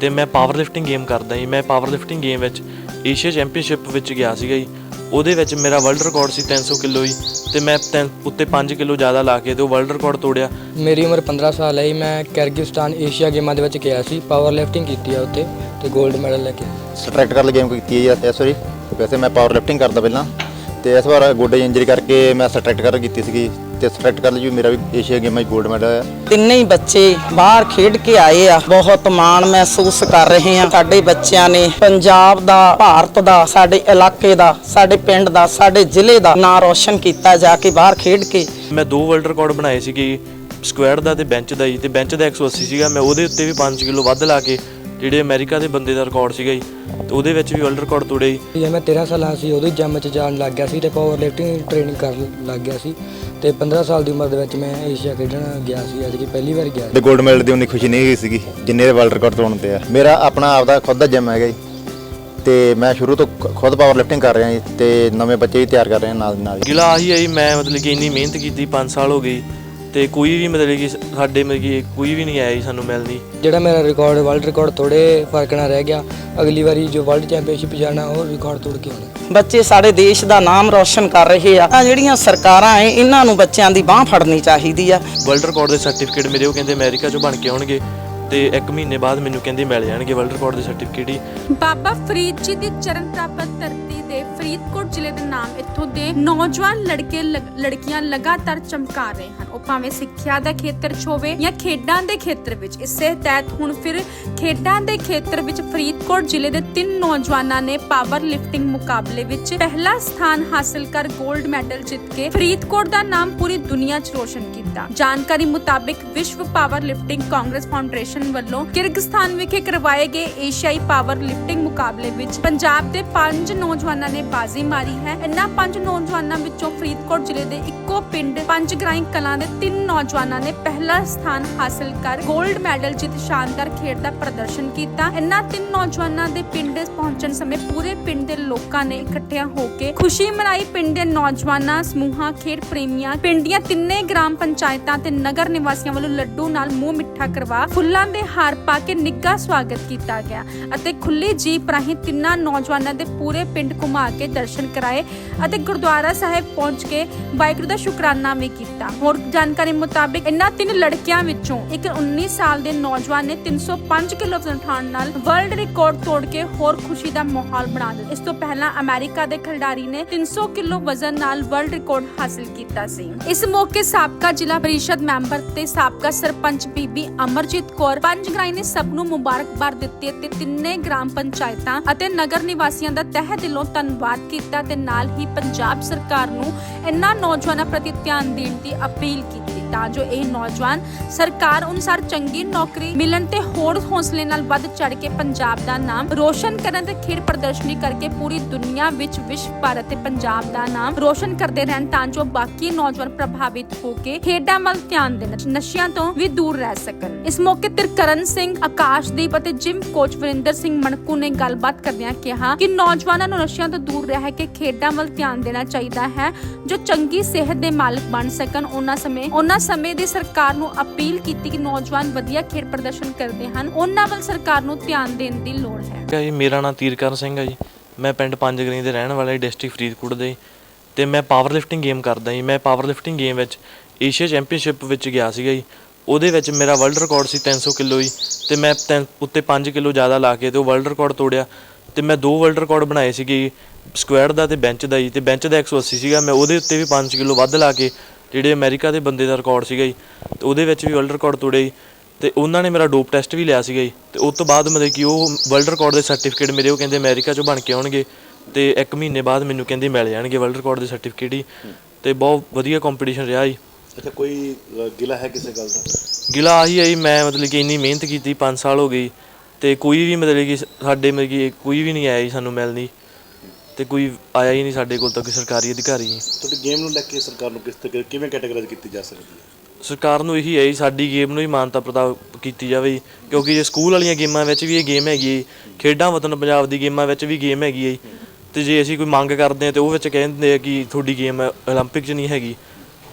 ਤੇ ਮੈਂ power lifting game ਕਰਦਾ ਜੀ। ਮੈਂ ਪਾਵਰ ਲਿਫਟਿੰਗ ਗੇਮ ਵਿੱਚ ਏਸ਼ੀਆ ਚੈਂਪੀਅਨਸ਼ਿਪ ਵਿੱਚ ਗਿਆ ਸੀਗਾ ਜੀ। ਉਹਦੇ ਵਿੱਚ ਮੇਰਾ ਵਰਲਡ ਰਿਕਾਰਡ ਸੀ 300 ਕਿਲੋ ਜੀ। ਤੇ ਮੈਂ ਤਿੰਨ- ਉੱਤੇ 5 ਕਿਲੋ ਜ਼ਿਆਦਾ ਲਾ ਕੇ ਤੇ ਉਹ ਵਰਲਡ ਰਿਕਾਰਡ ਤੋੜਿਆ। ਮੇਰੀ ਉਮਰ 15 ਸਾਲ ਹੈ ਜੀ। ਮੈਂ ਕਿਰਗਿਸਤਾਨ ਏਸ਼ੀਆ ਗੇਮਾਂ ਦੇ ਵਿੱਚ ਗਿਆ ਸੀ। ਪਾਵਰ ਲਿਫਟਿੰਗ ਕੀਤੀ ਆ ਉੱਥੇ ਤੇ 골ਡ ਮੈਡਲ ਲੈ ਕੇ। ਸਟਰੈਕਟ ਕਰਨ ਗੇਮ ਕੀਤੀ ਹੈ ਜੀ। ਇਸ ਵਾਰੀ ਵੈਸੇ ਮੈਂ ਪਾਵਰ ਲਿਫਟਿੰਗ ਕਰਦਾ ਪਹਿਲਾਂ। ਤੇ ਇਸ ਵਾਰ ਗੋਡੇ ਇੰਜਰੀ ਕਰਕੇ ਮੈਂ ਸਟਰੈਕਟ ਕਰ ਕੀਤੀ ਸੀਗੀ। ਤੇ ਸਟਰੈਕਟ ਕਰਨ 'ਚ ਵੀ ਮੇਰਾ ਵੀ ਏਸ਼ੀਆ ਗੇਮਾਂ 'ਚ 골ਡ ਮੈਡਲ ਆਇਆ। ਤਿੰਨੇ ਹੀ ਬੱਚੇ ਬਾਹਰ ਖੇਡ ਕੇ ਆਏ ਆ। ਬਹੁਤ ਮਾਣ ਮਹਿਸੂਸ ਕਰ ਰਹੇ ਆ। ਸਾਡੇ ਬੱਚਿਆਂ ਨੇ ਪੰਜਾਬ ਦਾ ਭਾਰਤ ਦਾ ਸਾਡੇ ਇਲਾਕੇ ਦਾ ਸਾਡੇ ਪਿੰਡ ਦਾ ਸਾਡੇ ਜ਼ਿਲ੍ਹੇ ਦਾ ਨਾਂ ਰੋਸ਼ਨ ਕੀਤਾ ਜਾ ਕੇ ਬਾਹਰ ਖੇਡ ਕੇ। ਮੈਂ ਦੋ ਵਰਲਡ ਰਿਕਾਰਡ ਬਣਾਏ ਸੀਗੇ ਸਕੁਐਡ ਦਾ ਤੇ ਬੈਂਚ ਦਾ ਜੀ ਤੇ ਬੈਂਚ ਦਾ 180 ਸੀਗਾ। ਮੈਂ ਉਹਦੇ ਉੱਤੇ ਵੀ 5 ਕਿਲੋ ਵੱਧ ਲਾ ਕੇ ਜਿਹੜੇ ਅਮਰੀਕਾ ਦੇ ਬੰਦੇ ਦਾ ਰਿਕਾਰਡ ਸੀਗਾ ਜੀ ਤੇ ਉਹਦੇ ਵਿੱਚ ਵੀ ਵਰਲਡ ਰਿਕਾਰਡ ਤੋੜਿਆ ਜੀ। ਜੇ ਮੈਂ 13 ਸਾਲਾਂ ਸੀ ਉਦੋਂ ਜਿਮ 'ਚ ਜਾਣ ਲੱਗ ਗਿਆ ਸੀ ਤੇ ਪਾਵਰ ਲਿਫਟਿੰਗ ਟ੍ਰੇਨਿੰਗ ਕਰਨ ਲੱਗ ਗਿਆ ਸੀ। ਤੇ 15 ਸਾਲ ਦੀ ਉਮਰ ਦੇ ਵਿੱਚ ਮੈਂ ਏਸ਼ੀਆ ਖੇਡਣ ਗਿਆ ਸੀ ਅੱਜ ਕਿ ਪਹਿਲੀ ਵਾਰ ਗਿਆ ਤੇ 골ਡ ਮੈਡਲ ਦੀ ਉਨੀ ਖੁਸ਼ੀ ਨਹੀਂ ਹੋਈ ਸੀਗੀ ਜਿੰਨੇ ਦੇ ਵਰਲਡ ਰਿਕਾਰਡ ਤੋੜਨ ਤੇ ਆ। ਮੇਰਾ ਆਪਣਾ ਆਪਦਾ ਖੁਦ ਦਾ ਜਿਮ ਹੈਗਾ ਜੀ ਤੇ ਮੈਂ ਸ਼ੁਰੂ ਤੋਂ ਖੁਦ ਪਾਵਰ ਲਿਫਟਿੰਗ ਕਰ ਰਿਹਾ ਜੀ ਤੇ ਨਵੇਂ ਬੱਚੇ ਵੀ ਤਿਆਰ ਕਰ ਰਹੇ ਨਾਲ ਦੀ ਨਾਲ ਗਿਲਾ ਆਹੀ ਹੈ ਜੀ ਮੈਂ ਮਤਲਬ ਕਿ ਇੰਨੀ ਮਿਹਨਤ ਕੀਤੀ 5 ਸਾਲ ਹੋ ਗਏ। ਤੇ ਕੋਈ ਵੀ ਮਤਲਬ ਕਿ ਸਾਡੇ ਮਤਲਬ ਕਿ ਕੋਈ ਵੀ ਨਹੀਂ ਆਇਆ ਜੀ ਸਾਨੂੰ ਮਿਲਣੀ ਜਿਹੜਾ ਮੇਰਾ ਰਿਕਾਰਡ ਵਰਲਡ ਰਿਕਾਰਡ ਥੋੜੇ ਫ਼ਰਕ ਨਾਲ ਰਹਿ ਗਿਆ। ਅਗਲੀ ਵਾਰੀ ਜੋ ਵਰਲਡ ਚੈਂਪੀਅਨਸ਼ਿਪ ਜਾਣਾ ਉਹ ਰਿਕਾਰਡ ਤੋੜ ਕੇ ਆਉਣਾ। ਬੱਚੇ ਸਾਡੇ ਦੇਸ਼ ਦਾ ਨਾਮ ਰੋਸ਼ਨ ਕਰ ਰਹੇ ਆ। ਆਹ ਜਿਹੜੀਆਂ ਸਰਕਾਰਾਂ ਐ ਇਹਨਾਂ ਨੂੰ ਬੱਚਿਆਂ ਦੀ ਬਾਹ ਫੜਨੀ ਚਾਹੀਦੀ ਆ। ਵਰਲਡ ਰਿਕਾਰਡ ਦੇ ਸਰਟੀਫਿਕੇਟ ਮੇਰੇ ਉਹ ਕਹਿੰਦੇ ਅਮਰੀਕਾ ਚੋਂ ਬਣ ਕੇ ਆਉਣਗੇ। ਤੇ 1 ਮਹੀਨੇ ਬਾਅਦ ਮੈਨੂੰ ਕਹਿੰਦੇ ਮਿਲ ਜਾਣਗੇ ਵਰਲਡ ਰਿਕਾਰਡ ਦੇ ਸਰਟੀਫਿਕੇਟ ਹੀ। ਬਾਬਾ ਫਰੀਦ ਜੀ ਦੀ ਚਰਨ ਪ੍ਰਾਪਤ ਧਰਤੀ ਦੇ ਫਰੀਦਕੋਟ ਜ਼ਿਲ੍ਹੇ ਦੇ ਨਾਮ ਇੱਥੋਂ ਦੇ ਨੌਜਵਾਨ ਲੜਕੇ ਲਗ- ਲੜਕੀਆਂ ਲਗਾਤਾਰ ਚਮਕਾ ਰਹੇ ਹਨ। ਉਹ ਭਾਵੇਂ ਸਿੱਖਿਆ ਦਾ ਖੇਤਰ 'ਚ ਹੋਵੇ ਜਾਂ ਖੇਡਾਂ ਦੇ ਖੇਤਰ ਵਿੱਚ, ਇਸੇ ਤਹਿਤ ਹੁਣ ਫਿਰ ਖੇਡਾਂ ਦੇ ਖੇਤਰ ਵਿੱਚ ਫਰੀਦਕੋਟ ਜ਼ਿਲ੍ਹੇ ਦੇ ਤਿੰਨ ਨੌਜਵਾਨਾਂ ਨੇ ਪਾਵਰ ਲਿਫਟਿੰਗ ਮੁਕਾਬਲੇ ਵਿੱਚ ਪਹਿਲਾ ਸਥਾਨ ਹਾਸਲ ਕਰ 골ਡ ਮੈਡਲ ਜਿੱਤ ਕੇ ਫਰੀਦਕੋਟ ਦਾ ਨਾਮ ਪੂਰੀ ਦੁਨੀਆ 'ਚ ਰੋਸ਼ਨ ਕੀਤਾ। ਜਾਣਕਾਰੀ ਮੁਤਾਬਿਕ ਵਿਸ਼ਵ ਪਾਵਰ ਲਿਫਟਿੰਗ ਕਾਂਗਰਸ ਫਾਊਂਡੇਸ਼ਨ ਵੱਲੋਂ ਕਿਰਗਿਸਤਾਨ ਵਿਖੇ ਕਰਵਾਏ ਗਏ ਏਸ਼ੀਆਈ ਪਾਵਰ ਲਿਫਟਿੰਗ ਮੁਕਾਬਲੇ ਵਿੱਚ ਪੰਜਾਬ ਦੇ ਪੰਜ ਨੌਜਵਾਨਾਂ ਨੇ ਬਾਜ਼ੀ ਮਾਰੀ ਹੈ। ਇਨ੍ਹਾਂ ਪੰਜ ਨੌਜਵਾਨਾਂ ਵਿੱਚੋਂ ਫਰੀਦਕੋਟ ਜ਼ਿਲ੍ਹੇ ਦੇ ਇੱਕੋ ਪਿੰਡ ਪੰਜ ਕਲਾਂ ਦੇ ਤਿੰਨ ਨੌਜਵਾਨਾਂ ਨੇ ਪਹਿਲਾ ਸਥਾਨ ਹਾਸਲ ਕਰ 골ਡ ਮੈਡਲ ਜਿੱਤ ਸ਼ਾਨਦਾਰ ਖੇਡ ਦਾ ਪ੍ਰਦਰਸ਼ਨ ਕੀਤਾ। ਇਨ੍ਹਾਂ ਤਿੰਨ ਨੌਜਵਾਨਾਂ ਦੇ ਪਿੰਡ ਪਹੁੰਚਣ ਸਮੇਂ ਪੂਰੇ ਪਿੰਡ ਦੇ ਲੋਕਾਂ ਨੇ ਇਕੱਠਿਆਂ ਹੋ ਕੇ ਖੁਸ਼ੀ ਮਨਾਈ। ਪਿੰਡ ਦੇ ਨੌਜਵਾਨਾਂ, ਸਮੂਹਾਂ, ਖੇਡ ਪ੍ਰੇਮੀਆਂ, ਪਿੰਡ ਦੀਆਂ ਤਿੰਨੇ ਗ੍ਰਾਮ ਪੰਚਾਇਤਾਂ ਤੇ ਨਗਰ ਨਿਵਾਸੀਆਂ ਵੱਲੋਂ ਲੱਡੂ ਨਾਲ ਮੂੰਹ ਮਿੱਠਾ ਕਰਵਾ ਫੁੱਲਾਂ ਦੇ ਹਾਰ ਪਾ ਕੇ ਨਿੱਘਾ ਸਵਾਗਤ ਕੀਤਾ ਗਿਆ ਅਤੇ ਖੁੱਲੀ ਜੀਪ ਰਾਹੀਂ ਤਿੰਨਾਂ ਨੌਜਵਾਨਾਂ ਦੇ ਪੂਰੇ ਪਿੰਡ ਘੁਮਾ ਕੇ ਦਰਸ਼ਨ ਕਰਾਏ ਅਤੇ ਗੁਰਦੁਆਰਾ ਸਾਹਿਬ ਪਹੁੰਚ ਕੇ ਵਾਹਿਗੁਰੂ ਦਾ ਸ਼ੁਕਰਾਨਾ ਵੀ ਕੀਤਾ। ਹੋਰ ਜਾਣਕਾਰੀ ਮੁਤਾਬਿਕ ਇਨ੍ਹਾਂ ਤਿੰਨ ਲੜਕਿਆਂ ਵਿੱਚੋਂ ਇੱਕ 19 ਸਾਲ ਦੇ ਨੌਜਵਾਨ ਨੇ 305 ਕਿਲੋ ਵਜ਼ਨ ਨਾਲ ਵਰਲਡ ਰਿਕਾਰਡ ਤੋੜ ਕੇ ਹੋਰ ਖੁਸ਼ੀ ਦਾ ਮਾਹੌਲ ਬਣਾ ਦਿੱਤਾ। ਇਸ ਤੋਂ ਪਹਿਲਾਂ ਅਮਰੀਕਾ ਦੇ ਖਿਡਾਰੀ ਨੇ 300 ਕਿਲੋ ਵਜ਼ਨ ਨਾਲ ਵਰਲਡ ਰਿਕਾਰਡ ਹਾਸਲ ਕੀਤਾ ਸੀ। ਇਸ ਮੌਕੇ ਸਾਬਕਾ ਜ਼ਿਲ੍ਹਾ ਪਰਿਸ਼ਦ ਮੈਂਬਰ ਤੇ ਸਾਬਕਾ ਸਰਪੰਚ ਬੀਬੀ ਅਮਰਜੀਤ ਕੌਰ ਸਰਪੰਚ ਪੰਜਗਰਾਈ ਨੇ ਸਭ ਨੂੰ ਮੁਬਾਰਕਬਾਦ ਦਿੱਤੀ ਅਤੇ ਤਿੰਨੇ ਗ੍ਰਾਮ ਪੰਚਾਇਤਾਂ ਅਤੇ ਨਗਰ ਨਿਵਾਸੀਆਂ ਦਾ ਤਹਿ ਦਿਲੋਂ ਧੰਨਵਾਦ ਕੀਤਾ ਤੇ ਨਾਲ ਹੀ ਪੰਜਾਬ ਸਰਕਾਰ ਨੂੰ ਇਨ੍ਹਾਂ ਨੌਜਵਾਨਾਂ ਪ੍ਰਤੀ ਧਿਆਨ ਦੇਣ ਦੀ ਅਪੀਲ ਕੀਤੀ। ਤਾਂ ਜੋ ਇਹ ਨੌਜਵਾਨ ਸਰਕਾਰ ਅਨੁਸਾਰ ਚੰਗੀ ਨੌਕਰੀ ਮਿਲਣ ਤੇ ਹੋਰ ਹੌਸਲੇ ਨਾਲ ਵੱਧ ਚੜ ਕੇ ਪੰਜਾਬ ਦਾ ਨਾਮ ਰੋਸ਼ਨ ਕਰਨ ਤੇ ਖੇਡ ਪ੍ਰਦਰਸ਼ਨੀ ਕਰਕੇ ਪੂਰੀ ਦੁਨੀਆ ਵਿੱਚ ਵਿਸ਼ਵ ਭਾਰਤ ਤੇ ਪੰਜਾਬ ਦਾ ਨਾਮ ਰੋਸ਼ਨ ਕਰਦੇ ਰਹਿਣ ਤਾਂ ਜੋ ਬਾਕੀ ਨੌਜਵਾਨ ਪ੍ਰਭਾਵਿਤ ਹੋ ਕੇ ਖੇਡਾਂ ਵੱਲ ਧਿਆਨ ਦੇਣ ਨਸ਼ਿਆਂ ਤੋਂ ਵੀ ਦੂਰ ਰਹਿ ਸਕਣ। ਇਸ ਮੌਕੇ ਤਿਰਕਰਨ ਸਿੰਘ, ਆਕਾਸ਼ਦੀਪ ਅਤੇ ਜਿਮ ਕੋਚ ਵਰਿੰਦਰ ਸਿੰਘ ਮਣਕੂ ਨੇ ਗੱਲਬਾਤ ਕਰਦਿਆਂ ਕਿਹਾ ਕਿ ਨੌਜਵਾਨਾਂ ਨੂੰ ਨਸ਼ਿਆਂ ਤੋਂ ਦੂਰ ਰਹਿ ਕੇ ਖੇਡਾਂ ਵੱਲ ਧਿਆਨ ਦੇਣਾ ਚਾਹੀਦਾ ਹੈ, ਜੋ ਚੰਗੀ ਸਿਹਤ ਦੇ ਮਾਲਕ ਬਣ ਸਕਣ। ਉਹਨਾਂ ਸਮੇਂ ਉਹਨਾਂ ਸਮੇਂ ਦੀ ਸਰਕਾਰ ਨੂੰ ਅਪੀਲ ਕੀਤੀ ਕਿ ਨੌਜਵਾਨ ਵਧੀਆ ਖੇਡ ਪ੍ਰਦਰਸ਼ਨ ਕਰਦੇ ਹਨ, ਉਹਨਾਂ ਵੱਲ ਸਰਕਾਰ ਨੂੰ ਧਿਆਨ ਦੇਣ ਦੀ ਲੋੜ ਹੈ। ਠੀਕ ਹੈ ਜੀ, ਮੇਰਾ ਨਾਮ ਤੀਰਕਰਨ ਸਿੰਘ ਹੈ ਜੀ। ਮੈਂ ਪਿੰਡ ਪੰਜਗਰੀ ਦੇ ਰਹਿਣ ਵਾਲਾ ਡਿਸਟ੍ਰਿਕਟ ਫਰੀਦਕੋਟ ਦੇ। ਤੇ ਮੈਂ ਪਾਵਰ ਲਿਫਟਿੰਗ ਗੇਮ ਕਰਦਾ ਜੀ। ਮੈਂ ਪਾਵਰ ਲਿਫਟਿੰਗ ਗੇਮ ਵਿੱਚ ਏਸ਼ੀਆ ਚੈਂਪੀਅਨਸ਼ਿਪ ਵਿੱਚ ਗਿਆ ਸੀਗਾ ਜੀ। ਉਹਦੇ ਵਿੱਚ ਮੇਰਾ ਵਰਲਡ ਰਿਕਾਰਡ ਸੀ 300 ਕਿਲੋ ਜੀ। ਤੇ ਮੈਂ ਉੱਤੇ 5 ਕਿਲੋ ਜ਼ਿਆਦਾ ਲਾ ਕੇ ਤੇ ਉਹ ਵਰਲਡ ਰਿਕਾਰਡ ਤੋੜਿਆ। ਤੇ ਮੈਂ ਦੋ ਵਰਲਡ ਰਿਕਾਰਡ ਬਣਾਏ ਸੀਗੇ ਸਕੁਐਡ ਦਾ ਤੇ ਬੈਂਚ ਦਾ ਜੀ। ਤੇ ਬੈਂਚ ਦਾ 180 ਸੀਗਾ। ਮੈਂ ਉਹਦੇ ਉੱਤੇ ਵੀ 5 ਕਿਲੋ ਵੱਧ ਲਾ ਕੇ ਜਿਹੜੇ ਅਮਰੀਕਾ ਦੇ ਬੰਦੇ ਦਾ ਰਿਕਾਰਡ ਸੀਗਾ ਜੀ ਤੇ ਉਹਦੇ ਵਿੱਚ ਵੀ ਵਰਲਡ ਰਿਕਾਰਡ ਤੋੜਿਆ ਜੀ ਤੇ ਉਹਨਾਂ ਨੇ ਮੇਰਾ ਡੋਪ ਟੈਸਟ ਵੀ ਲਿਆ ਸੀਗਾ ਜੀ ਤੇ ਉਸ ਤੋਂ ਬਾਅਦ ਮਤਲਬ ਕਿ ਉਹ ਵਰਲਡ ਰਿਕਾਰਡ ਦੇ ਸਰਟੀਫਿਕੇਟ ਮੇਰੇ ਉਹ ਕਹਿੰਦੇ ਅਮਰੀਕਾ ਚੋਂ ਬਣ ਕੇ ਆਉਣਗੇ ਤੇ 1 ਮਹੀਨੇ ਬਾਅਦ ਮੈਨੂੰ ਕਹਿੰਦੇ ਮਿਲ ਜਾਣਗੇ ਵਰਲਡ ਰਿਕਾਰਡ ਦੇ ਸਰਟੀਫਿਕੇਟ ਹੀ ਤੇ ਬਹੁਤ ਵਧੀਆ ਕੰਪੀਟੀਸ਼ਨ ਰਿਹਾ ਜੀ। ਅੱਛਾ ਕੋਈ ਗਿਲਾ ਹੈ ਕਿਸੇ ਗੱਲ ਦਾ? ਗਿਲਾ ਆਹੀ ਹੈ ਜੀ ਮੈਂ ਮਤਲਬ ਕਿ ਇੰਨੀ ਮਿਹਨਤ ਕੀਤੀ 5 ਸਾਲ ਹੋ ਗਏ ਤੇ ਕੋਈ ਵੀ ਮਤਲਬ ਕਿ ਸਾਡੇ ਮਤਲਬ ਕਿ ਕੋਈ ਵੀ ਨਹੀਂ ਆਇਆ ਜੀ ਸਾਨੂੰ ਮਿਲਣੀ ਤੇ ਕੋਈ ਆਇਆ ਹੀ ਨਹੀਂ ਸਾਡੇ ਕੋਲ ਤੱਕ ਸਰਕਾਰੀ ਅਧਿਕਾਰੀ ਜੀ ਤੁਹਾਡੀ ਗੇਮ ਨੂੰ ਲੈ ਕੇ ਸਰਕਾਰ ਨੂੰ ਕਿਸ ਤਰੀਕੇ ਕਿਵੇਂ ਕੈਟਾਗਰਾਈਜ਼ ਕੀਤੀ ਜਾ ਸਕਦੀ ਹੈ ਸਰਕਾਰ ਨੂੰ ਇਹੀ ਹੈ ਜੀ ਸਾਡੀ ਗੇਮ ਨੂੰ ਹੀ ਮਾਨਤਾ ਪ੍ਰਦਾਨ ਕੀਤੀ ਜਾਵੇ ਜੀ। ਕਿਉਂਕਿ ਜੇ ਸਕੂਲ ਵਾਲੀਆਂ ਗੇਮਾਂ ਵਿੱਚ ਵੀ ਇਹ ਗੇਮ ਹੈਗੀ ਹੈ ਜੀ, ਖੇਡਾਂ ਵਤਨ ਪੰਜਾਬ ਦੀ ਗੇਮਾਂ ਵਿੱਚ ਵੀ ਗੇਮ ਹੈਗੀ ਹੈ ਜੀ। ਤੇ ਜੇ ਅਸੀਂ ਕੋਈ ਮੰਗ ਕਰਦੇ ਹਾਂ ਤੇ ਉਹ ਵਿੱਚ ਕਹਿੰਦੇ ਆ ਕਿ ਤੁਹਾਡੀ ਗੇਮ 올림픽 'ਚ ਨਹੀਂ ਹੈਗੀ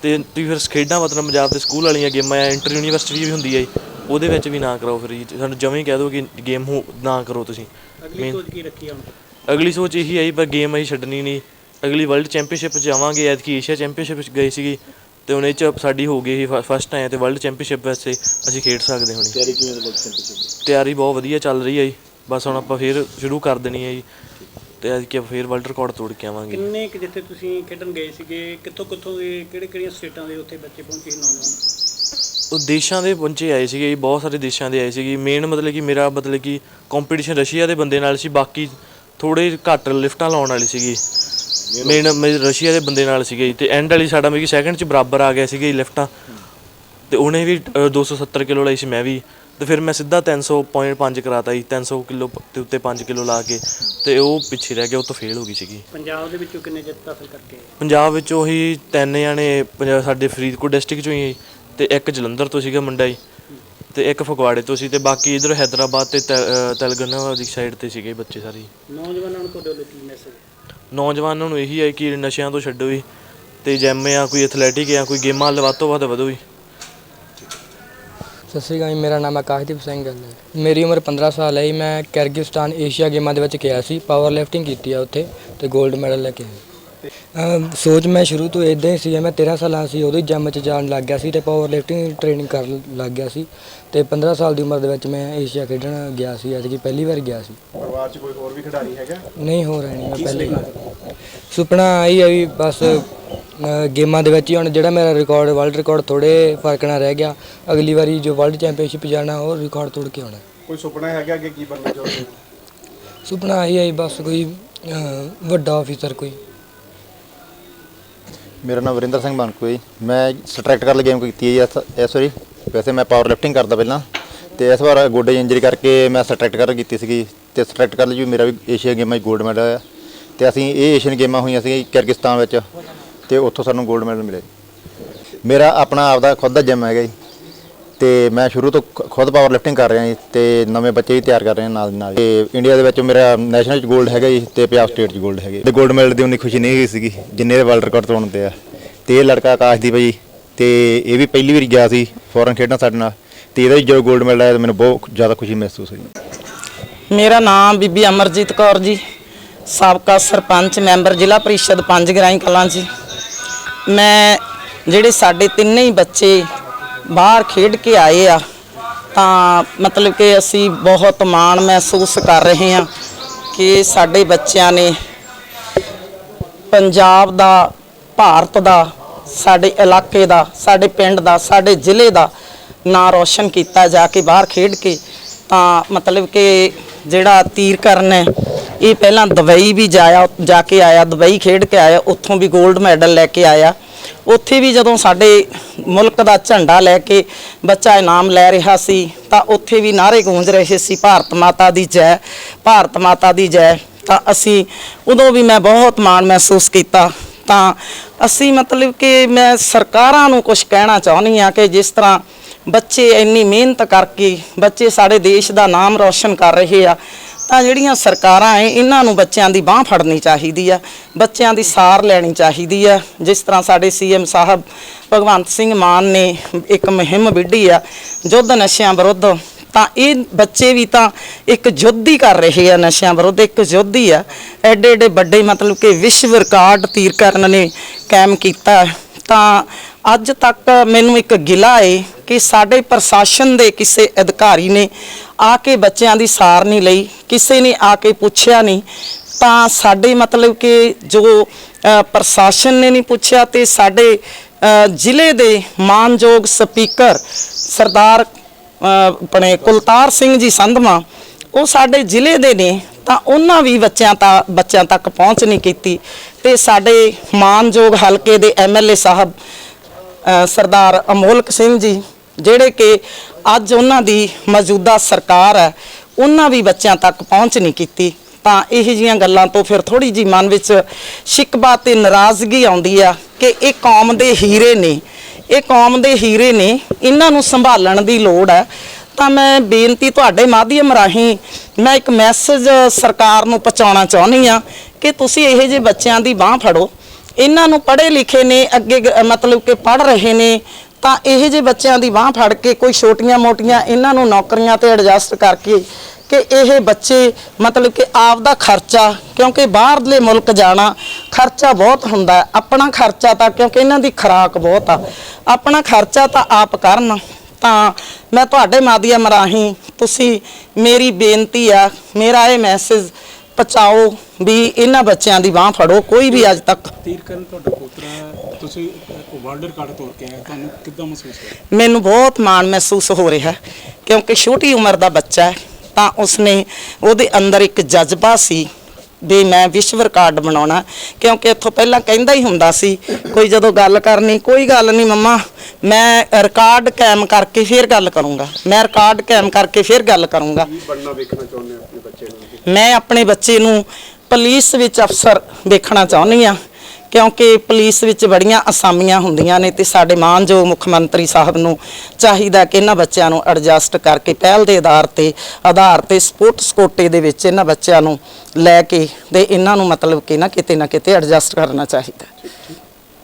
ਤੇ ਤੁਸੀਂ ਫਿਰ ਖੇਡਾਂ ਵਤਨ ਪੰਜਾਬ ਦੇ ਸਕੂਲ ਵਾਲੀਆਂ ਗੇਮਾਂ ਆ ਇੰਟਰ ਯੂਨੀਵਰਸਿਟੀ ਵੀ ਹੁੰਦੀ ਹੈ ਜੀ। ਉਹਦੇ ਵਿੱਚ ਵੀ ਨਾ ਕਰਾਓ ਫ੍ਰੀ ਸਾਨੂੰ ਜਮਾਂ ਹੀ ਕਹਿ ਦਿਓ ਕਿ ਗੇਮ ਹੋ ਨਾ ਕਰੋ ਤੁਸੀਂ ਅਗਲੀ ਸੋਚ ਕੀ ਰੱਖੀ ਆ ਹੁਣ ਅਗਲੀ ਸੋਚ ਇਹੀ ਆਈ ਪਰ ਗੇਮ ਅਸੀਂ ਛੱਡਣੀ ਨਹੀਂ। ਅਗਲੀ ਵਰਲਡ ਚੈਂਪੀਅਨਸ਼ਿਪ 'ਚ ਜਾਵਾਂਗੇ ਐਤਕੀ ਏਸ਼ੀਆ ਚੈਂਪੀਅਨਸ਼ਿਪ 'ਚ ਗਏ ਸੀਗੀ ਤੇ ਹੁਣ ਇਹ 'ਚ ਸਾਡੀ ਹੋ ਗਈ ਸੀ ਫਸਟ ਆਏ ਤੇ ਵਰਲਡ ਚੈਂਪੀਅਨਸ਼ਿਪ ਵਾਸਤੇ ਅਸੀਂ ਖੇਡ ਸਕਦੇ ਹੁਣ। ਤਿਆਰੀ ਕਿਵੇਂ ਦੀ ਵਰਲਡ ਚੈਂਪੀਅਨਸ਼ਿਪ ਤਿਆਰੀ ਬਹੁਤ ਵਧੀਆ ਚੱਲ ਰਹੀ ਹੈ ਜੀ। ਬਸ ਹੁਣ ਆਪਾਂ ਫੇਰ ਸ਼ੁਰੂ ਕਰ ਦੇਣੀ ਹੈ ਜੀ। ਤੇ ਐਤਕੀ ਆਪਾਂ ਫੇਰ ਵਰਲਡ ਰਿਕਾਰਡ ਤੋੜ ਕੇ ਆਵਾਂਗੇ। ਕਿੰਨੇ ਕਿ ਜਿੱਥੇ ਤੁਸੀਂ ਖੇਡਣ ਗਏ ਸੀਗੇ ਕਿੱਥੋਂ ਕਿੱਥੋਂ ਦੇ ਕਿਹੜੇ ਕਿਹੜੀਆਂ ਸਟੇਟਾਂ ਦੇ ਉੱਥੇ ਬੱਚੇ ਪਹੁੰਚੇ ਸੀ ਨੌਜਵਾਨ? ਉਹ ਦੇਸ਼ਾਂ ਦੇ ਪਹੁੰਚੇ ਆਏ ਸੀਗੇ ਜੀ ਬਹੁਤ ਸਾਰੇ ਦੇਸ਼ਾਂ ਦੇ ਆਏ ਸੀਗੇ ਮੇਨ ਮਤਲਬ ਕਿ ਮੇਰਾ ਮਤਲਬ ਕਿ ਕੰਪੀਟੀਸ਼ਨ ਰਸ਼ੀਆ ਦੇ ਬੰਦੇ ਨਾਲ ਸੀ ਬਾਕੀ ਥੋੜੇ ਘੱਟ ਲਿਫਟਾਂ ਲਾਉਣ ਵਾਲੀ ਸੀਗੀ। ਮੇਨ ਮੇਰੇ ਰਸ਼ੀਆ ਦੇ ਬੰਦੇ ਨਾਲ ਸੀਗੇ ਜੀ। ਤੇ ਐਂਡ ਵਾਲੀ ਸਾਡਾ ਮੇਰੀ ਸੈਕੰਡ ਚ ਬਰਾਬਰ ਆ ਗਿਆ ਸੀਗੇ ਜੀ ਲਿਫਟਾਂ। ਤੇ ਉਹਨੇ ਵੀ ਅ, 270 ਕਿਲੋ ਲਈ ਸੀ ਮੈਂ ਵੀ। ਤੇ ਫਿਰ ਮੈਂ ਸਿੱਧਾ 300.5 ਕਰਾਤਾ ਜੀ 300 ਕਿਲੋ ਤੇ ਉੱਤੇ 5 ਕਿਲੋ ਲਾ ਕੇ। ਤੇ ਉਹ ਪਿੱਛੇ ਰਹਿ ਗਿਆ ਉਹ ਤੋਂ ਫੇਲ ਹੋ ਗਈ ਸੀਗੀ। ਪੰਜਾਬ ਦੇ ਵਿੱਚੋਂ ਕਿੰਨੇ ਜਿੱਤ ਹਾਸਲ ਕਰਕੇ? ਆਏ? ਪੰਜਾਬ ਵਿੱਚ ਉਹੀ ਤਿੰਨ ਜਾਣੇ ਪੰਜਾਬ ਸਾਡੇ ਫਰੀਦਕੋਟ ਡਿਸਟ੍ਰਿਕਟ ਚੋਂ ਹੀ ਤੇ ਇੱਕ ਜਲੰਧਰ ਤੋਂ ਸੀਗਾ ਮੁੰਡਾ ਜੀ। ਤੇ ਇੱਕ ਫਗਵਾੜੇ ਤੋਂ ਸੀ ਤੇ ਬਾਕੀ ਇਧਰ ਹੈਦਰਾਬਾਦ ਤੇ ਤੈ- ਅ, ਤੇਲੰਗਾਨਾ ਦੀ ਸਾਈਡ ਤੇ ਸੀਗੇ ਬੱਚੇ ਸਾਰੇ ਹੀ। ਨੌਜਵਾਨਾਂ ਨੂੰ ਤੁਹਾਡੇ ਵੱਲੋਂ ਕੀ ਮੈਸੇਜ ਨੌਜਵਾਨਾਂ ਨੂੰ ਇਹੀ ਹੈ ਕਿ ਨਸ਼ਿਆਂ ਤੋਂ ਛੱਡੋ ਜੀ ਤੇ ਜਿਮ ਆ ਕੋਈ ਐਥਲੈਟਿਕ ਆ ਕੋਈ ਗੇਮਾਂ ਵੱਲ ਵੱਧ ਤੋਂ ਵੱਧ ਵਧੋ ਜੀ ਸਤਿ ਸ਼੍ਰੀ ਅਕਾਲ ਜੀ, ਮੇਰਾ ਨਾਮ ਆਕਾਸ਼ਦੀਪ ਸਿੰਘ ਹੈ ਮੇਰੀ ਉਮਰ 15 ਸਾਲ ਹੈ ਜੀ। ਮੈਂ ਕਿਰਗਿਸਤਾਨ ਏਸ਼ੀਆ ਗੇਮਾਂ ਦੇ ਵਿੱਚ ਗਿਆ ਸੀ ਪਾਵਰ ਲਿਫਟਿੰਗ ਕੀਤੀ ਆ ਉੱਥੇ ਤੇ 골ਡ ਮੈਡਲ ਲੈ ਕੇ ਆਇਆ ਅਮ ਸੋਚ ਮੈਂ ਸ਼ੁਰੂ ਤੋਂ ਇਦਾਂ ਹੀ ਸੀ ਮੈਂ 13 ਸਾਲਾਂ ਸੀ ਉਦੋਂ ਹੀ ਜਿਮ 'ਚ ਜਾਣ ਲੱਗ ਗਿਆ ਸੀ ਤੇ ਪਾਵਰ ਲਿਫਟਿੰਗ ਟ੍ਰੇਨਿੰਗ ਕਰਨ ਲੱਗ ਗਿਆ ਸੀ ਤੇ 15 ਸਾਲ ਦੀ ਉਮਰ ਦੇ ਵਿੱਚ ਮੈਂ ਏਸ਼ੀਆ ਖੇਡਣ ਗਿਆ ਸੀ ਅੱਜ ਪਹਿਲੀ ਵਾਰ ਗਿਆ ਸੀ। ਪਰਿਵਾਰ 'ਚ ਕੋਈ ਹੋਰ ਵੀ ਖਿਡਾਰੀ ਹੈਗਾ? ਨਹੀਂ ਹੋ ਰਿਹਾ ਨਹੀਂ ਮੈਂ ਪਹਿਲੇ ਸੁਪਨਾ ਇਹ ਹੈ ਵੀ ਬਸ ਗੇਮਾਂ ਦੇ ਵਿੱਚ ਹੀ ਹੁਣ ਜਿਹੜਾ ਮੇਰਾ ਰਿਕਾਰਡ ਵਰਲਡ ਰਿਕਾਰਡ ਥੋੜੇ ਫ਼ਰਕ ਨਾਲ ਰਹਿ ਗਿਆ ਅਗਲੀ ਵਾਰੀ ਜੋ ਵਰਲਡ ਚੈਂਪੀਅਨਸ਼ਿਪ ਜਾਣਾ ਉਹ ਰਿਕਾਰਡ ਤੋੜ ਕੇ ਆਉਣਾ। ਕੋਈ ਸੁਪਨਾ ਹੈਗਾ ਅੱਗੇ ਕੀ ਬਣਨਾ ਚਾਹੁੰਦੇ ਹੋ? ਸੁਪਨਾ ਹੈ ਜੀ ਬਸ ਕੋਈ ਵੱਡਾ ਆਫੀਸਰ ਕੋਈ। ਮੇਰਾ ਨਾਮ ਵਰਿੰਦਰ ਸਿੰਘ ਬਾਨਕੂ ਹੈ ਜੀ। ਮੈਂ ਸਟਰੈਕਟ ਕਰਨ ਲਈ ਗੇਮ ਕੀਤੀ ਹੈ ਜੀ ਇਸ- ਇਸ ਵਾਰੀ। ਵੈਸੇ ਮੈਂ ਪਾਵਰ ਲਿਫਟਿੰਗ ਕਰਦਾ ਪਹਿਲਾਂ। ਤੇ ਇਸ ਵਾਰ ਗੋਡੇ ਦੀ ਇੰਜਰੀ ਕਰਕੇ ਮੈਂ ਸਟਰੈਕਟ ਕਰ ਕੀਤੀ ਸੀਗੀ। ਤੇ ਸਟਰੈਕਟ ਕਰਨ ਲਈ ਵੀ ਮੇਰਾ ਵੀ ਏਸ਼ੀਆ ਗੇਮਾਂ 'ਚ 골ਡ ਮੈਡਲ ਆਇਆ। ਤੇ ਅਸੀਂ ਇਹ ਏਸ਼ੀਅਨ ਗੇਮਾਂ ਹੋਈਆਂ ਸੀ ਕਿਰਗਿਸਤਾਨ ਵਿੱਚ। ਤੇ ਉੱਥੋਂ ਸਾਨੂੰ 골ਡ ਮੈਡਲ ਮਿਲਿਆ ਜੀ। ਮੇਰਾ ਆਪਣਾ ਆਪਦਾ ਖੁਦ ਦਾ ਜਿਮ ਹੈਗਾ ਜੀ। ਤੇ ਮੈਂ ਸ਼ੁਰੂ ਤੋਂ ਖੁਦ ਪਾਵਰ ਲਿਫਟਿੰਗ ਕਰ ਰਿਹਾ ਜੀ ਤੇ ਨਵੇਂ ਬੱਚੇ ਵੀ ਤਿਆਰ ਕਰ ਰਹੇ ਹਾਂ ਨਾਲ ਦੀ ਨਾਲ ਤੇ ਇੰਡੀਆ ਦੇ ਵਿੱਚ ਮੇਰਾ ਨੈਸ਼ਨਲ ਚ ਗੋਲਡ ਹੈਗਾ ਜੀ ਤੇ ਪੰਜਾਬ ਸਟੇਟ ਚ ਗੋਲਡ ਹੈਗੇ। ਤੇ ਗੋਲਡ ਮੈਡਲ ਦੀ ਉਨੀ ਖੁਸ਼ੀ ਨਹੀਂ ਹੋਈ ਸੀਗੀ, ਜਿੰਨੇ ਦੇ ਵਰਲਡ ਰਿਕਾਰਡ ਤੋੜਨ ਤੇ ਆ। ਤੇ ਇਹ ਲੜਕਾ ਆਕਾਸ਼ਦੀਪ ਆ ਜੀ ਤੇ ਇਹ ਵੀ ਪਹਿਲੀ ਵਾਰੀ ਗਿਆ ਸੀ ਫੋਰਨ ਖੇਡਾਂ ਸਾਡੇ ਨਾਲ। ਤੇ ਇਹਦਾ ਜਦੋਂ ਗੋਲਡ ਮੈਡਲ ਆਇਆ ਤਾਂ ਮੈਨੂੰ ਬਹੁਤ ਜ਼ਿਆਦਾ ਖੁਸ਼ੀ ਮਹਿਸੂਸ ਹੋਈ। ਮੇਰਾ ਨਾਮ ਬੀਬੀ ਅਮਰਜੀਤ ਕੌਰ ਜੀ। ਸਾਬਕਾ ਸਰਪੰਚ, ਮੈਂਬਰ ਜ਼ਿਲ੍ਹਾ ਪ੍ਰੀਸ਼ਦ ਪੰਜ ਗ੍ਰਾਈ ਕਲਾਂ ਜੀ। ਮੈਂ, ਜਿਹੜੇ ਸਾਡੇ ਤਿੰਨੇ ਹੀ ਬੱਚੇ ਬਾਹਰ ਖੇਡ ਕੇ ਆਏ ਆ, ਤਾਂ ਮਤਲਬ ਕਿ ਅਸੀਂ ਬਹੁਤ ਮਾਣ ਮਹਿਸੂਸ ਕਰ ਰਹੇ ਹਾਂ ਕਿ ਸਾਡੇ ਬੱਚਿਆਂ ਨੇ ਪੰਜਾਬ ਦਾ, ਭਾਰਤ ਦਾ, ਸਾਡੇ ਇਲਾਕੇ ਦਾ, ਸਾਡੇ ਪਿੰਡ ਦਾ, ਸਾਡੇ ਜ਼ਿਲ੍ਹੇ ਦਾ ਨਾਂ ਰੌਸ਼ਨ ਕੀਤਾ ਜਾ ਕੇ ਬਾਹਰ ਖੇਡ ਕੇ, ਤਾਂ ਮਤਲਬ ਕਿ ਜਿਹੜਾ ਤੀਰ ਕਰਨ ਹੈ, ਇਹ ਪਹਿਲਾਂ ਦੁਬਈ ਵੀ ਜਾਇਆ, ਜਾ ਕੇ ਆਇਆ, ਦੁਬਈ ਖੇਡ ਕੇ ਆਇਆ, ਉੱਥੋਂ ਵੀ 골ਡ ਮੈਡਲ ਲੈ ਕੇ ਆਇਆ। ਉੱਥੇ ਵੀ ਜਦੋਂ ਸਾਡੇ ਮੁਲਕ ਦਾ ਝੰਡਾ ਲੈ ਕੇ ਬੱਚਾ ਇਨਾਮ ਲੈ ਰਿਹਾ ਸੀ, ਤਾਂ ਉੱਥੇ ਵੀ ਨਾਰੇ ਗੂੰਜ ਰਹੇ ਸੀ, ਭਾਰਤ ਮਾਤਾ ਦੀ ਜੈ, ਭਾਰਤ ਮਾਤਾ ਦੀ ਜੈ। ਤਾਂ ਅਸੀਂ ਉਦੋਂ ਵੀ ਮੈਂ ਬਹੁਤ ਮਾਣ ਮਹਿਸੂਸ ਕੀਤਾ। ਤਾਂ ਅਸੀਂ ਮਤਲਬ ਕਿ ਮੈਂ ਸਰਕਾਰਾਂ ਨੂੰ ਕੁਝ ਕਹਿਣਾ ਚਾਹੁੰਦੀ ਆ ਕਿ ਜਿਸ ਤਰ੍ਹਾਂ ਬੱਚੇ ਇੰਨੀ ਮਿਹਨਤ ਕਰਕੇ, ਬੱਚੇ ਸਾਡੇ ਦੇਸ਼ ਦਾ ਨਾਮ ਰੌਸ਼ਨ ਕਰ ਰਹੇ ਆ ਤਾਂ ਜਿਹੜੀਆਂ ਸਰਕਾਰਾਂ ਐ, ਇਹਨਾਂ ਨੂੰ ਬੱਚਿਆਂ ਦੀ ਬਾਹ ਫੜਨੀ ਚਾਹੀਦੀ ਆ, ਬੱਚਿਆਂ ਦੀ ਸਾਰ ਲੈਣੀ ਚਾਹੀਦੀ ਆ। ਜਿਸ ਤਰ੍ਹਾਂ ਸਾਡੇ ਸੀਐਮ ਸਾਹਿਬ ਭਗਵੰਤ ਸਿੰਘ ਮਾਨ ਨੇ ਇੱਕ ਮੁਹਿੰਮ ਵਿੱਢੀ ਆ, ਯੁੱਧ ਨਸ਼ਿਆਂ ਵਿਰੁੱਧ। ਤਾਂ ਇਹ ਬੱਚੇ ਵੀ ਤਾਂ ਇੱਕ ਯੁੱਧ ਹੀ ਕਰ ਰਹੇ ਆ ਨਸ਼ਿਆਂ ਵਿਰੁੱਧ, ਇੱਕ ਯੁੱਧ ਹੀ ਆ। ਐਡੇ ਐਡੇ ਵੱਡੇ ਮਤਲਬ ਕਿ ਵਿਸ਼ਵ ਰਿਕਾਰਡ ਤੀਰ ਕਰਨ ਨੇ ਕਾਇਮ ਕੀਤਾ। ਤਾਂ ਅੱਜ ਤੱਕ ਮੈਨੂੰ ਇੱਕ ਗਿਲਾ ਏ ਕਿ ਸਾਡੇ ਪ੍ਰਸ਼ਾਸਨ ਦੇ ਕਿਸੇ ਅਧਿਕਾਰੀ ਨੇ ਆ ਕੇ ਬੱਚਿਆਂ ਦੀ ਸਾਰ ਨਹੀਂ ਲਈ, ਕਿਸੇ ਨੇ ਆ ਕੇ ਪੁੱਛਿਆ ਨਹੀਂ, ਤਾਂ ਸਾਡੇ ਮਤਲਬ ਕਿ ਜੋ ਪ੍ਰਸ਼ਾਸਨ ਨੇ ਨਹੀਂ ਪੁੱਛਿਆ ਤੇ ਸਾਡੇ ਜ਼ਿਲ੍ਹੇ ਦੇ ਮਾਨਯੋਗ ਸਪੀਕਰ ਸਰਦਾਰ ਆਪਣੇ ਕੁਲਤਾਰ ਸਿੰਘ ਜੀ ਸੰਧਵਾ, ਉਹ ਸਾਡੇ ਜ਼ਿਲ੍ਹੇ ਦੇ ਨੇ, ਤਾਂ ਉਹਨਾਂ ਵੀ ਬੱਚਿਆਂ ਤਾਂ, ਬੱਚਿਆਂ ਤੱਕ ਪਹੁੰਚ ਨਹੀਂ ਕੀਤੀ। ਤੇ ਸਾਡੇ ਮਾਨਯੋਗ ਹਲਕੇ ਦੇ ਐਮਐਲਏ ਸਾਹਿਬ ਸਰਦਾਰ ਅਮੋਲਕ ਸਿੰਘ ਜੀ, ਜਿਹੜੇ ਕਿ ਅੱਜ ਉਹਨਾਂ ਦੀ ਮੌਜੂਦਾ ਸਰਕਾਰ ਹੈ, ਉਹਨਾਂ ਵੀ ਬੱਚਿਆਂ ਤੱਕ ਪਹੁੰਚ ਨਹੀਂ ਕੀਤੀ। ਤਾਂ ਇਹ ਜੀਆਂ ਗੱਲਾਂ ਤੋਂ ਫਿਰ ਥੋੜੀ ਜੀ ਮਨ ਵਿੱਚ ਸ਼ਿਕਵਾ ਤੇ ਨਾਰਾਜ਼ਗੀ ਆਉਂਦੀ ਆ ਕਿ ਇਹ ਕੌਮ ਦੇ ਹੀਰੇ ਨੇ। ਇਹ ਕੌਮ ਦੇ ਹੀਰੇ ਨੇ, ਇਹਨਾਂ ਨੂੰ ਸੰਭਾਲਣ ਦੀ ਲੋੜ ਹੈ। ਤਾਂ ਮੈਂ ਬੇਨਤੀ ਤੁਹਾਡੇ ਮਾਧਿਅਮ ਰਾਹੀਂ ਮੈਂ ਇੱਕ ਮੈਸੇਜ ਸਰਕਾਰ ਨੂੰ ਪਹੁੰਚਾਉਣਾ ਚਾਹੁੰਦੀ ਆ ਕਿ ਤੁਸੀਂ ਇਹੋ ਜਿਹੇ ਬੱਚਿਆਂ ਦੀ ਬਾਹ ਫੜੋ। ਇਹਨਾਂ ਨੂੰ ਪੜ੍ਹੇ ਲਿਖੇ ਨੇ, ਅੱਗੇ ਮਤਲਬ ਕਿ ਪੜ੍ਹ ਰਹੇ ਨੇ ਤਾਂ ਇਹ ਜੇ ਬੱਚਿਆਂ ਦੀ ਬਾਹ ਫੜ ਕੇ ਕੋਈ ਛੋਟੀਆਂ-ਮੋਟੀਆਂ ਇਹਨਾਂ ਨੂੰ ਨੌਕਰੀਆਂ ਤੇ ਐਡਜਸਟ ਕਰਕੇ ਕਿ ਇਹ ਬੱਚੇ ਮਤਲਬ ਕਿ ਆਪ ਦਾ ਖਰਚਾ, ਕਿਉਂਕਿ ਬਾਹਰਲੇ ਮੁਲਕ ਜਾਣਾ ਖਰਚਾ ਬਹੁਤ ਹੁੰਦਾ, ਆਪਣਾ ਖਰਚਾ ਤਾਂ ਕਿਉਂਕਿ ਇਹਨਾਂ ਦੀ ਖੁਰਾਕ ਬਹੁਤ ਆ। ਆਪਣਾ ਖਰਚਾ ਤਾਂ ਆਪ ਕਰਨ, ਤਾਂ ਮੈਂ ਤੁਹਾਡੇ ਮਾਧਿਅਮ ਰਾਹੀਂ ਤੁਸੀਂ ਮੇਰੀ ਬੇਨਤੀ ਆ, ਮੇਰਾ ਇਹ ਮੈਸੇਜ ਪਹੁੰਚਾਓ ਵੀ ਇਹਨਾਂ ਬੱਚਿਆਂ ਦੀ ਬਾਹ ਫੜੋ ਕੋਈ ਵੀ ਅੱਜ ਤੱਕ। ਤੀਰ ਕਰਨ ਤੁਹਾਡਾ ਪੋਤਰਾ ਤੁਸੀਂ ਵਰਲਡ ਰਿਕਾਰਡ ਤੋੜ ਕੇ ਆਏ ਤੁਹਾਨੂੰ ਕਿੱਦਾਂ ਮਹਿਸੂਸ ਹੋਇਆ? ਮੈਨੂੰ ਬਹੁਤ ਮਾਣ ਮਹਿਸੂਸ ਹੋ ਰਿਹਾ ਕਿਉਂਕਿ ਛੋਟੀ ਉਮਰ ਦਾ ਬੱਚਾ ਹੈ ਤਾਂ ਉਸਨੇ ਉਹਦੇ ਅੰਦਰ ਇੱਕ ਜਜ਼ਬਾ ਸੀ ਵੀ ਮੈਂ ਵਿਸ਼ਵ ਰਿਕਾਰਡ ਬਣਾਉਣਾ ਕਿਉਂਕਿ ਇੱਥੋਂ ਪਹਿਲਾਂ ਕਹਿੰਦਾ ਹੀ ਹੁੰਦਾ ਸੀ ਕੋਈ ਜਦੋਂ ਗੱਲ ਕਰਨੀ ਕੋਈ ਗੱਲ ਨਹੀਂ ਮੰਮਾ ਮੈਂ ਰਿਕਾਰਡ ਕਾਇਮ ਕਰਕੇ ਫਿਰ ਗੱਲ ਕਰੂੰਗਾ। ਮੈਂ ਰਿਕਾਰਡ ਕਾਇਮ ਕਰਕੇ ਫਿਰ ਗੱਲ ਕਰੂੰਗਾ। ਬਣਨਾ ਵੇਖਣਾ ਚਾਹੁੰਦੇ ਆਪਣੇ ਬੱਚੇ ਨੂੰ? ਮੈਂ ਆਪਣੇ ਬੱਚੇ ਨੂੰ ਪੁਲਿਸ ਵਿੱਚ ਅਫਸਰ ਦੇਖਣਾ ਚਾਹੁੰਦੀ ਆ ਕਿਉਂਕਿ ਪੁਲਿਸ ਵਿੱਚ ਬੜੀਆਂ ਅਸਾਮੀਆਂ ਹੁੰਦੀਆਂ ਨੇ ਤੇ ਸਾਡੇ ਮਾਨਯੋਗ ਮੁੱਖ ਮੰਤਰੀ ਸਾਹਿਬ ਨੂੰ ਚਾਹੀਦਾ ਕਿ ਇਹਨਾਂ ਬੱਚਿਆਂ ਨੂੰ ਐਡਜਸਟ ਕਰਕੇ ਪਹਿਲ ਦੇ ਆਧਾਰ ਤੇ ਆਧਾਰ ਤੇ ਸਪੋਰਟਸ ਕੋਟੇ ਦੇ ਵਿੱਚ ਇਹਨਾਂ ਬੱਚਿਆਂ ਨੂੰ ਲੈ ਕੇ ਤੇ ਇਹਨਾਂ ਨੂੰ ਮਤਲਬ ਕਿ ਨਾ ਕਿਤੇ ਨਾ ਕਿਤੇ ਐਡਜਸਟ ਕਰਨਾ ਚਾਹੀਦਾ।